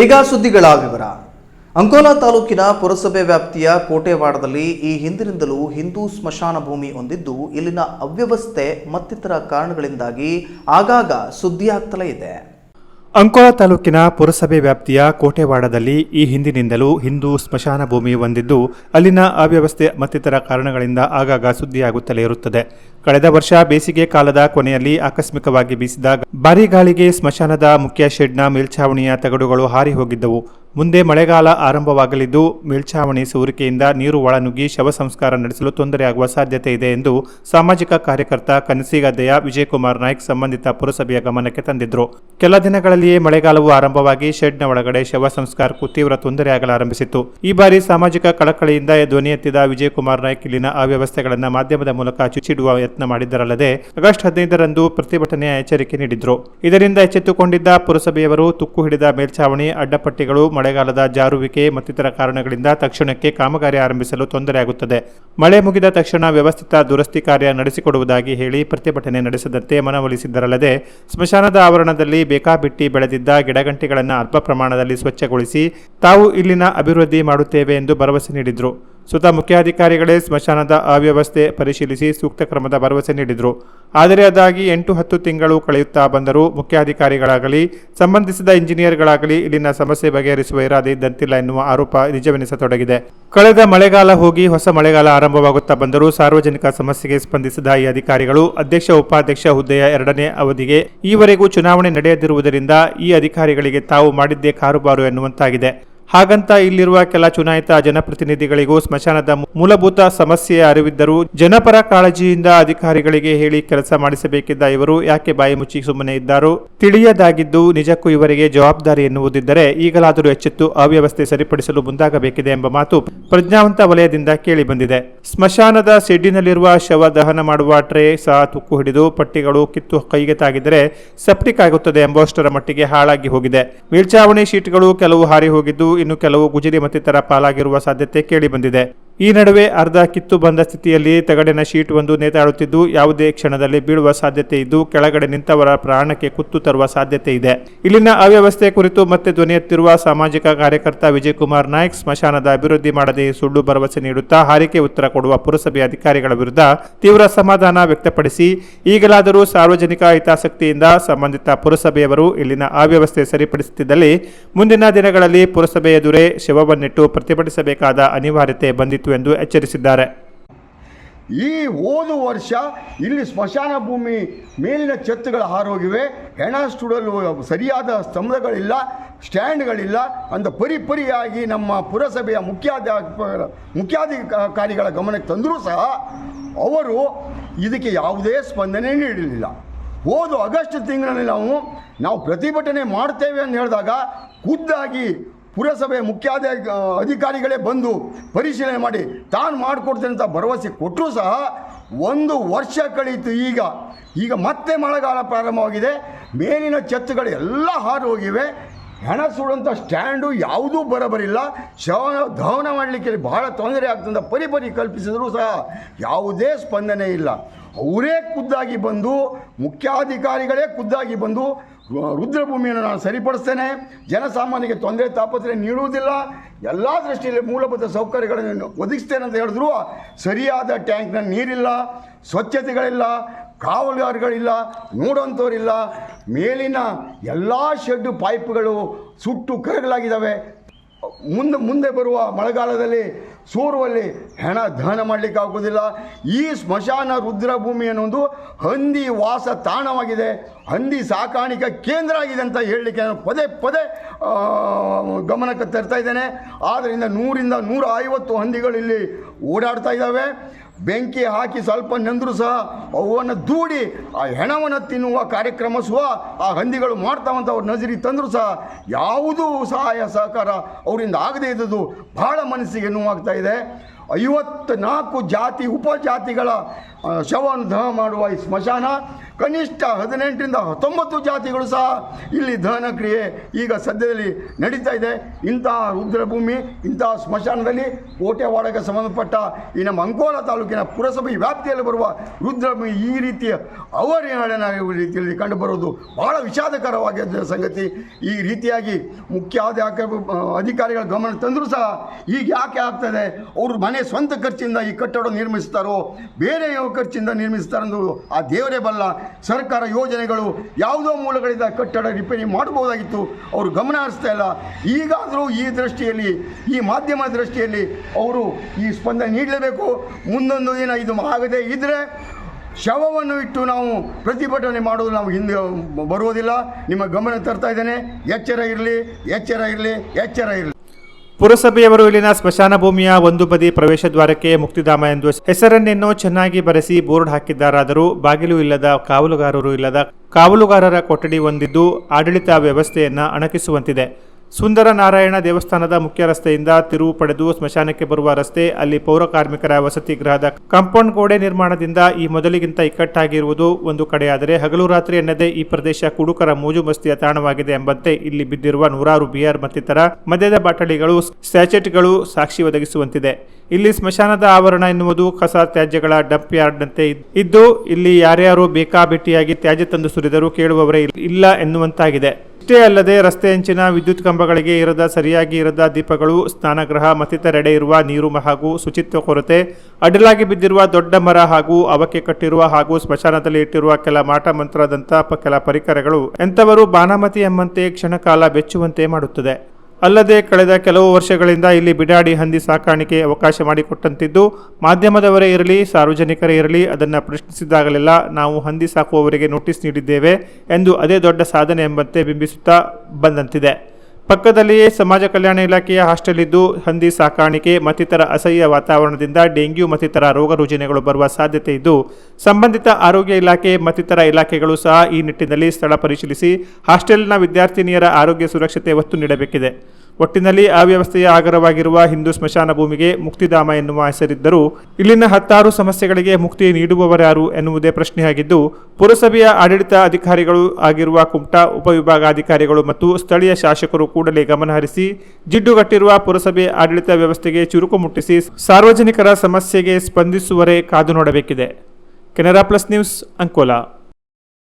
ಈಗ ಸುದ್ದಿಗಳ ವಿವರ ಅಂಕೋಲಾ ತಾಲೂಕಿನ ಪುರಸಭೆ ವ್ಯಾಪ್ತಿಯ ಕೋಟೆವಾಡದಲ್ಲಿ ಈ ಹಿಂದಿನಿಂದಲೂ ಹಿಂದೂ ಸ್ಮಶಾನ ಭೂಮಿ ಹೊಂದಿದ್ದು, ಇಲ್ಲಿನ ಅವ್ಯವಸ್ಥೆ ಮತ್ತಿತರ ಕಾರಣಗಳಿಂದಾಗಿ ಆಗಾಗ ಸುದ್ದಿಯಾಗ್ತಲೇ ಇದೆ. ಅಂಕೋಲಾ ತಾಲೂಕಿನ ಪುರಸಭೆ ವ್ಯಾಪ್ತಿಯ ಕೋಟೆವಾಡದಲ್ಲಿ ಈ ಹಿಂದಿನಿಂದಲೂ ಹಿಂದೂ ಸ್ಮಶಾನ ಭೂಮಿ ಹೊಂದಿದ್ದು, ಅಲ್ಲಿನ ಅವ್ಯವಸ್ಥೆ ಮತ್ತಿತರ ಕಾರಣಗಳಿಂದ ಆಗಾಗ ಸುದ್ದಿಯಾಗುತ್ತಲೇ ಇರುತ್ತದೆ. ಕಳೆದ ವರ್ಷ ಬೇಸಿಗೆ ಕಾಲದ ಕೊನೆಯಲ್ಲಿ ಆಕಸ್ಮಿಕವಾಗಿ ಬೀಸಿದ ಭಾರೀ ಗಾಳಿಗೆ ಸ್ಮಶಾನದ ಮುಖ್ಯ ಶೆಡ್ನ ಮೇಲ್ಛಾವಣಿಯ ತಗಡುಗಳು ಹಾರಿ ಹೋಗಿದ್ದವು. ಮುಂದೆ ಮಳೆಗಾಲ ಆರಂಭವಾಗಲಿದ್ದು, ಮೇಲ್ಛಾವಣಿ ಸೋರಿಕೆಯಿಂದ ನೀರು ಒಳನುಗ್ಗಿ ಶವ ಸಂಸ್ಕಾರ ನಡೆಸಲು ತೊಂದರೆಯಾಗುವ ಸಾಧ್ಯತೆ ಇದೆ ಎಂದು ಸಾಮಾಜಿಕ ಕಾರ್ಯಕರ್ತ ಕನಸಿಗದ್ದೆಯ ವಿಜಯಕುಮಾರ್ ನಾಯ್ಕ್ ಸಂಬಂಧಿತ ಪುರಸಭೆಯ ಗಮನಕ್ಕೆ ತಂದಿದ್ರು. ಕೆಲ ದಿನಗಳಲ್ಲಿಯೇ ಮಳೆಗಾಲವು ಆರಂಭವಾಗಿ ಶೆಡ್ನ ಒಳಗಡೆ ಶವ ಸಂಸ್ಕಾರಕ್ಕೂ ತೀವ್ರ ತೊಂದರೆಯಾಗಲಾರಂಭಿಸಿತ್ತು. ಈ ಬಾರಿ ಸಾಮಾಜಿಕ ಕಳಕಳಿಯಿಂದ ಧ್ವನಿ ಎತ್ತಿದ ವಿಜಯಕುಮಾರ್ ನಾಯ್ಕ್ ಇಲ್ಲಿನ ಅವ್ಯವಸ್ಥೆಗಳನ್ನು ಮಾಧ್ಯಮದ ಮೂಲಕ ಚುಚ್ಚಿಡುವ ಯತ್ನ ಮಾಡಿದ್ದರಲ್ಲದೆ, ಆಗಸ್ಟ್ ಹದಿನೈದರಂದು ಪ್ರತಿಭಟನೆಯ ಎಚ್ಚರಿಕೆ ನೀಡಿದ್ರು. ಇದರಿಂದ ಎಚ್ಚೆತ್ತುಕೊಂಡಿದ್ದ ಪುರಸಭೆಯವರು ತುಕ್ಕು ಹಿಡಿದ ಮೇಲ್ಛಾವಣಿ, ಅಡ್ಡಪಟ್ಟಿಗಳು ಮಳೆಗಾಲದ ಜಾರುವಿಕೆ ಮತ್ತಿತರ ಕಾರಣಗಳಿಂದ ತಕ್ಷಣಕ್ಕೆ ಕಾಮಗಾರಿ ಆರಂಭಿಸಲು ತೊಂದರೆಯಾಗುತ್ತದೆ. ಮಳೆ ಮುಗಿದ ತಕ್ಷಣ ವ್ಯವಸ್ಥಿತ ದುರಸ್ತಿ ಕಾರ್ಯ ನಡೆಸಿಕೊಡುವುದಾಗಿ ಹೇಳಿ ಪ್ರತಿಭಟನೆ ನಡೆಸದಂತೆ ಮನವೊಲಿಸಿದ್ದರಲ್ಲದೆ, ಸ್ಮಶಾನದ ಆವರಣದಲ್ಲಿ ಬೇಕಾಬಿಟ್ಟಿ ಬೆಳೆದಿದ್ದ ಗಿಡಗಂಟಿಗಳನ್ನು ಅಲ್ಪ ಪ್ರಮಾಣದಲ್ಲಿ ಸ್ವಚ್ಛಗೊಳಿಸಿ ತಾವು ಇಲ್ಲಿನ ಅಭಿವೃದ್ಧಿ ಮಾಡುತ್ತೇವೆ ಎಂದು ಭರವಸೆ ನೀಡಿದ್ರು. ಸ್ವತಃ ಮುಖ್ಯಾಧಿಕಾರಿಗಳೇ ಸ್ಮಶಾನದ ಅವ್ಯವಸ್ಥೆ ಪರಿಶೀಲಿಸಿ ಸೂಕ್ತ ಕ್ರಮದ ಭರವಸೆ ನೀಡಿದರು. ಆದರೆ ಅದಾಗಿ ಎಂಟು ಹತ್ತು ತಿಂಗಳು ಕಳೆಯುತ್ತಾ ಬಂದರೂ ಮುಖ್ಯಾಧಿಕಾರಿಗಳಾಗಲಿ, ಸಂಬಂಧಿಸಿದ ಇಂಜಿನಿಯರ್ಗಳಾಗಲಿ ಇಲ್ಲಿನ ಸಮಸ್ಯೆ ಬಗೆಹರಿಸುವ ಇರಾದೆ ಇದ್ದಂತಿಲ್ಲ ಎನ್ನುವ ಆರೋಪ ನಿಜವೆನಿಸತೊಡಗಿದೆ. ಕಳೆದ ಮಳೆಗಾಲ ಹೋಗಿ ಹೊಸ ಮಳೆಗಾಲ ಆರಂಭವಾಗುತ್ತಾ ಬಂದರೂ ಸಾರ್ವಜನಿಕ ಸಮಸ್ಯೆಗೆ ಸ್ಪಂದಿಸಿದ ಈ ಅಧಿಕಾರಿಗಳು ಅಧ್ಯಕ್ಷ, ಉಪಾಧ್ಯಕ್ಷ ಹುದ್ದೆಯ ಎರಡನೇ ಅವಧಿಗೆ ಈವರೆಗೂ ಚುನಾವಣೆ ನಡೆಯದಿರುವುದರಿಂದ ಈ ಅಧಿಕಾರಿಗಳಿಗೆ ತಾವು ಮಾಡಿದ್ದೇ ಕಾರುಬಾರು ಎನ್ನುವಂತಾಗಿದೆ. ಹಾಗಂತ ಇಲ್ಲಿರುವ ಕೆಲ ಚುನಾಯಿತ ಜನಪ್ರತಿನಿಧಿಗಳಿಗೂ ಸ್ಮಶಾನದ ಮೂಲಭೂತ ಸಮಸ್ಯೆ ಅರಿವಿದ್ದರೂ ಜನಪರ ಕಾಳಜಿಯಿಂದ ಅಧಿಕಾರಿಗಳಿಗೆ ಹೇಳಿ ಕೆಲಸ ಮಾಡಿಸಬೇಕಿದ್ದ ಇವರು ಯಾಕೆ ಬಾಯಿ ಮುಚ್ಚಿ ಸುಮ್ಮನೆ ಇದ್ದಾರೋ ತಿಳಿಯದಾಗಿದ್ದು ನಿಜಕ್ಕೂ ಇವರಿಗೆ ಜವಾಬ್ದಾರಿ ಎನ್ನುವುದಿದ್ದರೆ ಈಗಲಾದರೂ ಎಚ್ಚೆತ್ತು ಅವ್ಯವಸ್ಥೆ ಸರಿಪಡಿಸಲು ಮುಂದಾಗಬೇಕಿದೆ ಎಂಬ ಮಾತು ಪ್ರಜ್ಞಾವಂತ ವಲಯದಿಂದ ಕೇಳಿ ಬಂದಿದೆ. ಸ್ಮಶಾನದ ಶೆಡ್ಡಿನಲ್ಲಿರುವ ಶವ ದಹನ ಮಾಡುವ ಟ್ರೇ ಸಹ ತುಕ್ಕು ಹಿಡಿದು ಪಟ್ಟಿಗಳು ಕಿತ್ತು ಕೈಗೆ ತಾಗಿದರೆ ಸೆಪ್ಟಿಕ್ ಆಗುತ್ತದೆ ಎಂಬಷ್ಟರ ಮಟ್ಟಿಗೆ ಹಾಳಾಗಿ ಹೋಗಿದೆ. ಮೇಲ್ಚಾವಣಿ ಶೀಟ್ಗಳು ಕೆಲವು ಹಾರಿ ಹೋಗಿದ್ದು ಇನ್ನು ಕೆಲವು ಗುಜರಿ ಮತ್ತಿತರ ಪಾಲಾಗಿರುವ ಸಾಧ್ಯತೆ ಕೇಳಿಬಂದಿದೆ. ಈ ನಡುವೆ ಅರ್ಧ ಕಿತ್ತು ಬಂದ ಸ್ಥಿತಿಯಲ್ಲಿ ತಗಡಿನ ಶೀಟ್ ಒಂದು ನೇತಾಡುತ್ತಿದ್ದು, ಯಾವುದೇ ಕ್ಷಣದಲ್ಲಿ ಬೀಳುವ ಸಾಧ್ಯತೆ ಇದ್ದು, ಕೆಳಗಡೆ ನಿಂತವರ ಪ್ರಾಣಕ್ಕೆ ಕುತ್ತು ತರುವ ಸಾಧ್ಯತೆ ಇದೆ. ಇಲ್ಲಿನ ಅವ್ಯವಸ್ಥೆ ಕುರಿತು ಮತ್ತೆ ಧ್ವನಿ ಎತ್ತಿರುವ ಸಾಮಾಜಿಕ ಕಾರ್ಯಕರ್ತ ವಿಜಯಕುಮಾರ್ ನಾಯ್ಕ್, ಸ್ಮಶಾನದ ಅಭಿವೃದ್ಧಿ ಮಾಡದೆ ಸುಳ್ಳು ಭರವಸೆ ನೀಡುತ್ತಾ ಹಾರಿಕೆ ಉತ್ತರ ಕೊಡುವ ಪುರಸಭೆ ಅಧಿಕಾರಿಗಳ ವಿರುದ್ಧ ತೀವ್ರ ಸಮಾಧಾನ ವ್ಯಕ್ತಪಡಿಸಿ, ಈಗಲಾದರೂ ಸಾರ್ವಜನಿಕ ಹಿತಾಸಕ್ತಿಯಿಂದ ಸಂಬಂಧಿತ ಪುರಸಭೆಯವರು ಇಲ್ಲಿನ ಅವ್ಯವಸ್ಥೆ ಸರಿಪಡಿಸುತ್ತಿದ್ದಲ್ಲಿ, ಮುಂದಿನ ದಿನಗಳಲ್ಲಿ ಪುರಸಭೆ ಎದುರೇ ಶವವನ್ನಿಟ್ಟು ಪ್ರತಿಭಟಿಸಬೇಕಾದ ಅನಿವಾರ್ಯತೆ ಬಂದಿತ್ತು ಎಂದು ಎಚ್ಚರಿಸಿದ್ದಾರೆ. ಈ ಓದು ವರ್ಷ ಇಲ್ಲಿ ಸ್ಮಶಾನ ಭೂಮಿ ಮೇಲಿನ ಛತ್ತುಗಳು ಹಾರೋಗಿವೆ. ಹೆಣ ಸ್ಟುಡಲು ಸರಿಯಾದ ಸ್ತಂಭಗಳಿಲ್ಲ ಸ್ಟ್ಯಾಂಡ್ಗಳಿಲ್ಲ. ಅಂತ ಪರಿಪರಿಯಾಗಿ ನಮ್ಮ ಪುರಸಭೆಯ ಮುಖ್ಯಾಧ್ಯಾಪಕರ, ಮುಖ್ಯಾಧಿಕಾರಿಗಳ ಗಮನಕ್ಕೆ ತಂದರೂ ಸಹ ಅವರು ಇದಕ್ಕೆ ಯಾವುದೇ ಸ್ಪಂದನೆ ನೀಡಲಿಲ್ಲ. ಹೋದ ಆಗಸ್ಟ್ ತಿಂಗಳಲ್ಲಿ ನಾವು ನಾವು ಪ್ರತಿಭಟನೆ ಮಾಡ್ತೇವೆ ಅಂತ ಹೇಳಿದಾಗ ಖುದ್ದಾಗಿ ಪುರಸಭೆ ಮುಖ್ಯಾಧ ಅಧಿಕಾರಿಗಳೇ ಬಂದು ಪರಿಶೀಲನೆ ಮಾಡಿ, ತಾನು ಮಾಡಿಕೊಡ್ತೇನೆ ಅಂತ ಭರವಸೆ ಕೊಟ್ಟರೂ ಸಹ ಒಂದು ವರ್ಷ ಕಳೀತು ಈಗ. ಈಗ ಮತ್ತೆ ಮಳೆಗಾಲ ಪ್ರಾರಂಭವಾಗಿದೆ. ಮೇಲಿನ ಚತ್ತುಗಳು ಎಲ್ಲ ಹಾರು ಹೋಗಿವೆ. ಹೆಣ ಸುಡುವಂಥ ಸ್ಟ್ಯಾಂಡು ಯಾವುದೂ ಬರಬರಿಲ್ಲ. ಶವನ, ದಹನ ಮಾಡಲಿಕ್ಕೆ ಬಹಳ ತೊಂದರೆ ಆಗ್ತಂತ ಪರಿಪರಿ ಕಲ್ಪಿಸಿದರೂ ಸಹ ಯಾವುದೇ ಸ್ಪಂದನೆ ಇಲ್ಲ. ಅವರೇ ಖುದ್ದಾಗಿ ಬಂದು, ಮುಖ್ಯಾಧಿಕಾರಿಗಳೇ ಖುದ್ದಾಗಿ ಬಂದು ರುದ್ರಭೂಮಿಯನ್ನು ನಾನು ಸರಿಪಡಿಸ್ತೇನೆ. ಜನಸಾಮಾನ್ಯರಿಗೆ ತೊಂದರೆ ತಾಪತ್ರೆ ನೀಡುವುದಿಲ್ಲ. ಎಲ್ಲ ದೃಷ್ಟಿಯಲ್ಲಿ ಮೂಲಭೂತ ಸೌಕರ್ಯಗಳನ್ನು ಒದಗಿಸ್ತೇನೆ ಅಂತ ಹೇಳಿದ್ರು. ಸರಿಯಾದ ಟ್ಯಾಂಕ್ನ ನೀರಿಲ್ಲ, ಸ್ವಚ್ಛತೆಗಳಿಲ್ಲ ಕಾವಲುಗಾರಗಳಿಲ್ಲ ನೋಡುವಂಥವರಿಲ್ಲ. ಮೇಲಿನ ಎಲ್ಲ ಶೆಡ್ಡು ಪೈಪ್ಗಳು ಸುಟ್ಟು ಕರಗಲಾಗಿದ್ದಾವೆ. ಮುಂದೆ ಮುಂದೆ ಬರುವ ಮಳೆಗಾಲದಲ್ಲಿ ಸೂರುವಲ್ಲಿ ಹೆಣ ದಹನ ಮಾಡಲಿಕ್ಕೆ ಆಗೋದಿಲ್ಲ ಈ ಸ್ಮಶಾನ ರುದ್ರಭೂಮಿ ಅನ್ನೋದು ಹಂದಿ ವಾಸ ತಾಣವಾಗಿದೆ. ಹಂದಿ ಸಾಕಾಣಿಕೆ ಕೇಂದ್ರ ಆಗಿದೆ ಅಂತ ಹೇಳಲಿಕ್ಕೆ ನಾನು ಪದೇ ಪದೇ ಗಮನಕ್ಕೆ ತರ್ತಾ ಇದ್ದೇನೆ. ಆದ್ದರಿಂದ ನೂರಿಂದ ನೂರ ಐವತ್ತು ಹಂದಿಗಳು ಇಲ್ಲಿ ಓಡಾಡ್ತಾ ಇದ್ದಾವೆ. ಬೆಂಕಿ ಹಾಕಿ ಸ್ವಲ್ಪ ನೆಂದರೂ ಸಹ ಅವನ್ನು ದೂಡಿ ಆ ಹೆಣವನ್ನು ತಿನ್ನುವ ಕಾರ್ಯಕ್ರಮ ಸಹ ಆ ಹಂದಿಗಳು ಮಾಡ್ತಾವಂತ ಅವ್ರ ನಜರಿ ತಂದರೂ ಸಹ ಯಾವುದೂ ಸಹಾಯ ಸಹಕಾರ ಅವರಿಂದ ಆಗದೇ ಇದ್ದದ್ದು ಬಹಳ ಮನಸ್ಸಿಗೆ ನೋವಾಗ್ತಾ ಇದೆ. ಐವತ್ನಾಲ್ಕು ಜಾತಿ ಉಪಜಾತಿಗಳ ಶವವನ್ನು ದಹ ಮಾಡುವ ಈ ಸ್ಮಶಾನ, ಕನಿಷ್ಠ ಹದಿನೆಂಟರಿಂದ ಹತ್ತೊಂಬತ್ತು ಜಾತಿಗಳು ಸಹ ಇಲ್ಲಿ ದಹನ ಕ್ರಿಯೆ ಈಗ ಸದ್ಯದಲ್ಲಿ ನಡೀತಾ ಇದೆ. ಇಂತಹ ರುದ್ರಭೂಮಿ, ಇಂತಹ ಸ್ಮಶಾನದಲ್ಲಿ ಕೋಟೆವಾಡಕ್ಕೆ ಸಂಬಂಧಪಟ್ಟ ಈ ನಮ್ಮ ಅಂಕೋಲ ತಾಲೂಕಿನ ಪುರಸಭೆ ವ್ಯಾಪ್ತಿಯಲ್ಲಿ ಬರುವ ರುದ್ರಭೂಮಿ ಈ ರೀತಿಯ ಅವಹೇಳನ ರೀತಿಯಲ್ಲಿ ಕಂಡುಬರೋದು ಬಹಳ ವಿಷಾದಕರವಾಗಿದ್ದ ಸಂಗತಿ. ಈ ರೀತಿಯಾಗಿ ಮುಖ್ಯ ಅಧಿಕ- ಅಧಿಕಾರಿಗಳ ಗಮನ ತಂದರೂ ಸಹ ಈಗ ಯಾಕೆ ಆಗ್ತದೆ? ಅವರು ಮನೆ ಸ್ವಂತ ಖರ್ಚಿಂದ ಈ ಕಟ್ಟಡ ನಿರ್ಮಿಸ್ತಾರೋ, ಬೇರೆ ಯಾವ ಖರ್ಚಿಂದ ನಿರ್ಮಿಸ್ತಾರೆಂದು ಆ ದೇವರೇ ಬಲ್ಲ. ಸರ್ಕಾರ ಯೋಜನೆಗಳು ಯಾವುದೋ ಮೂಲಗಳಿಂದ ಕಟ್ಟಡ ರಿಪೇರಿ ಮಾಡಬಹುದಾಗಿತ್ತು. ಅವರು ಗಮನ ಹರಿಸ್ತಾ ಇಲ್ಲ. ಈಗಾದರೂ ಈ ದೃಷ್ಟಿಯಲ್ಲಿ, ಈ ಮಾಧ್ಯಮ ದೃಷ್ಟಿಯಲ್ಲಿ ಅವರು ಈ ಸ್ಪಂದನೆ ನೀಡಲೇಬೇಕು. ಮುಂದೊಂದು ದಿನ ಇದು ಆಗದೇ ಇದ್ದರೆ ಶವವನ್ನು ಇಟ್ಟು ನಾವು ಪ್ರತಿಭಟನೆ ಮಾಡೋದು ನಾವು ಹಿಂದೆ ಬರುವುದಿಲ್ಲ. ನಿಮ್ಮ ಗಮನ ತರ್ತಾ ಇದ್ದೇನೆ. ಎಚ್ಚರ ಇರಲಿ ಎಚ್ಚರ ಇರಲಿ ಎಚ್ಚರ ಇರಲಿ. ಪುರಸಭೆಯವರು ಇಲ್ಲಿನ ಸ್ಮಶಾನ ಭೂಮಿಯ ಒಂದು ಬದಿ ಪ್ರವೇಶ ದ್ವಾರಕ್ಕೆ ಮುಕ್ತಿಧಾಮ ಎಂದು ಹೆಸರನ್ನೇನೋ ಚೆನ್ನಾಗಿ ಬರೆಸಿ ಬೋರ್ಡ್ ಹಾಕಿದ್ದಾರಾದರೂ ಬಾಗಿಲು ಇಲ್ಲದ ಕಾವಲುಗಾರರು ಇಲ್ಲದ ಕಾವಲುಗಾರರ ಕೊಠಡಿ ಹೊಂದಿದ್ದು ಆಡಳಿತ ವ್ಯವಸ್ಥೆಯನ್ನ ಅಣಕಿಸುವಂತಿದೆ. ಸುಂದರ ನಾರಾಯಣ ದೇವಸ್ಥಾನದ ಮುಖ್ಯ ರಸ್ತೆಯಿಂದ ತಿರುವು ಪಡೆದು ಸ್ಮಶಾನಕ್ಕೆ ಬರುವ ರಸ್ತೆ, ಅಲ್ಲಿ ಪೌರ ಕಾರ್ಮಿಕರ ವಸತಿ ಗೃಹದ ಕಾಂಪೌಂಡ್ ಗೋಡೆ ನಿರ್ಮಾಣದಿಂದ ಈ ಮೊದಲಿಗಿಂತ ಇಕ್ಕಟ್ಟಾಗಿರುವುದು ಒಂದು ಕಡೆಯಾದರೆ ಹಗಲು ರಾತ್ರಿ ಎನ್ನದೇ ಈ ಪ್ರದೇಶ ಕುಡುಕರ ಮೋಜು ಮಸ್ತಿಯ ತಾಣವಾಗಿದೆ ಎಂಬಂತೆ ಇಲ್ಲಿ ಬಿದ್ದಿರುವ ನೂರಾರು ಬಿಯರ್ ಮತ್ತಿತರ ಮದ್ಯದ ಬಾಟಲಿಗಳು, ಸ್ಯಾಚೆಟ್ಗಳು ಸಾಕ್ಷಿ ಒದಗಿಸುವಂತಿದೆ. ಇಲ್ಲಿ ಸ್ಮಶಾನದ ಆವರಣ ಎನ್ನುವುದು ಕಸ ತ್ಯಾಜ್ಯಗಳ ಡಂಪ್ ಯಾರ್ಡ್ನಂತೆ ಇದ್- ಇದ್ದು ಇಲ್ಲಿ ಯಾರ್ಯಾರು ಬೇಕಾಬಿಟ್ಟಿಯಾಗಿ ತ್ಯಾಜ್ಯ ತಂದು ಸುರಿದರೂ ಕೇಳುವವರೇ ಇಲ್- ಇಲ್ಲ ಎನ್ನುವಂತಾಗಿದೆ. ಇಷ್ಟೇ ಅಲ್ಲದೆ ರಸ್ತೆ ಅಂಚಿನ ವಿದ್ಯುತ್ ಕಂಬಗಳಿಗೆ ಇರದ ಸರಿಯಾಗಿ ಇರದ ದೀಪಗಳು, ಸ್ನಾನಗೃಹ, ಮತ್ತಿತರೆಡೆ ಇರುವ ನೀರು ಹಾಗೂ ಶುಚಿತ್ವ ಕೊರತೆ, ಅಡ್ಡಲಾಗಿ ಬಿದ್ದಿರುವ ದೊಡ್ಡ ಮರ ಹಾಗೂ ಅವಕ್ಕೆ ಕಟ್ಟಿರುವ ಹಾಗೂ ಸ್ಮಶಾನದಲ್ಲಿ ಇಟ್ಟಿರುವ ಕೆಲ ಮಾಟ ಮಂತ್ರದಂತಹ ಕೆಲ ಪರಿಕರಗಳು ಎಂಥವರು ಬಾನಾಮತಿ ಎಂಬಂತೆ ಕ್ಷಣಕಾಲ ಬೆಚ್ಚುವಂತೆ ಮಾಡುತ್ತದೆ. ಅಲ್ಲದೆ ಕಳೆದ ಕೆಲವು ವರ್ಷಗಳಿಂದ ಇಲ್ಲಿ ಬಿಡಾಡಿ ಹಂದಿ ಸಾಕಾಣಿಕೆ ಅವಕಾಶ ಮಾಡಿಕೊಟ್ಟಂತಿದ್ದು, ಮಾಧ್ಯಮದವರೇ ಇರಲಿ, ಸಾರ್ವಜನಿಕರೇ ಇರಲಿ ಅದನ್ನು ಪ್ರಶ್ನಿಸಿದಾಗಲೆಲ್ಲ ನಾವು ಹಂದಿ ಸಾಕುವವರಿಗೆ ನೋಟಿಸ್ ನೀಡಿದ್ದೇವೆ ಎಂದು ಅದೇ ದೊಡ್ಡ ಸಾಧನೆ ಎಂಬಂತೆ ಬಿಂಬಿಸುತ್ತಾ ಬಂದಂತಿದೆ. ಪಕ್ಕದಲ್ಲಿಯೇ ಸಮಾಜ ಕಲ್ಯಾಣ ಇಲಾಖೆಯ ಹಾಸ್ಟೆಲ್ ಇದ್ದು ಹಂದಿ ಸಾಕಾಣಿಕೆ, ಮತ್ತಿತರ ಅಸಹ್ಯ ವಾತಾವರಣದಿಂದ ಡೆಂಗ್ಯೂ, ಮತ್ತಿತರ ರೋಗ ರುಜಿನಗಳು ಬರುವ ಸಾಧ್ಯತೆ ಇದ್ದು, ಸಂಬಂಧಿತ ಆರೋಗ್ಯ ಇಲಾಖೆ, ಮತ್ತಿತರ ಇಲಾಖೆಗಳು ಸಹ ಈ ನಿಟ್ಟಿನಲ್ಲಿ ಸ್ಥಳ ಪರಿಶೀಲಿಸಿ ಹಾಸ್ಟೆಲ್ನ ವಿದ್ಯಾರ್ಥಿನಿಯರ ಆರೋಗ್ಯ ಸುರಕ್ಷತೆ ಒತ್ತು ನೀಡಬೇಕಿದೆ. ಒಟ್ಟಿನಲ್ಲಿ ಅವ್ಯವಸ್ಥೆಯ ಆಗರವಾಗಿರುವ ಹಿಂದೂ ಸ್ಮಶಾನ ಭೂಮಿಗೆ ಮುಕ್ತಿಧಾಮ ಎನ್ನುವ ಹೆಸರಿದ್ದರೂ ಇಲ್ಲಿನ ಹತ್ತಾರು ಸಮಸ್ಯೆಗಳಿಗೆ ಮುಕ್ತಿ ನೀಡುವವರ್ಯಾರು ಎನ್ನುವುದೇ ಪ್ರಶ್ನೆಯಾಗಿದ್ದು, ಪುರಸಭೆಯ ಆಡಳಿತ ಅಧಿಕಾರಿಗಳು ಆಗಿರುವ ಕುಮಟಾ ಉಪವಿಭಾಗಾಧಿಕಾರಿಗಳು ಮತ್ತು ಸ್ಥಳೀಯ ಶಾಸಕರು ಕೂಡಲೇ ಗಮನಹರಿಸಿ ಜಿಡ್ಡುಗಟ್ಟಿರುವ ಪುರಸಭೆ ಆಡಳಿತ ವ್ಯವಸ್ಥೆಗೆ ಚುರುಕು ಮುಟ್ಟಿಸಿ ಸಾರ್ವಜನಿಕರ ಸಮಸ್ಯೆಗೆ ಸ್ಪಂದಿಸುವರೇ ಕಾದು ನೋಡಬೇಕಿದೆ. Canara plus news Ankola.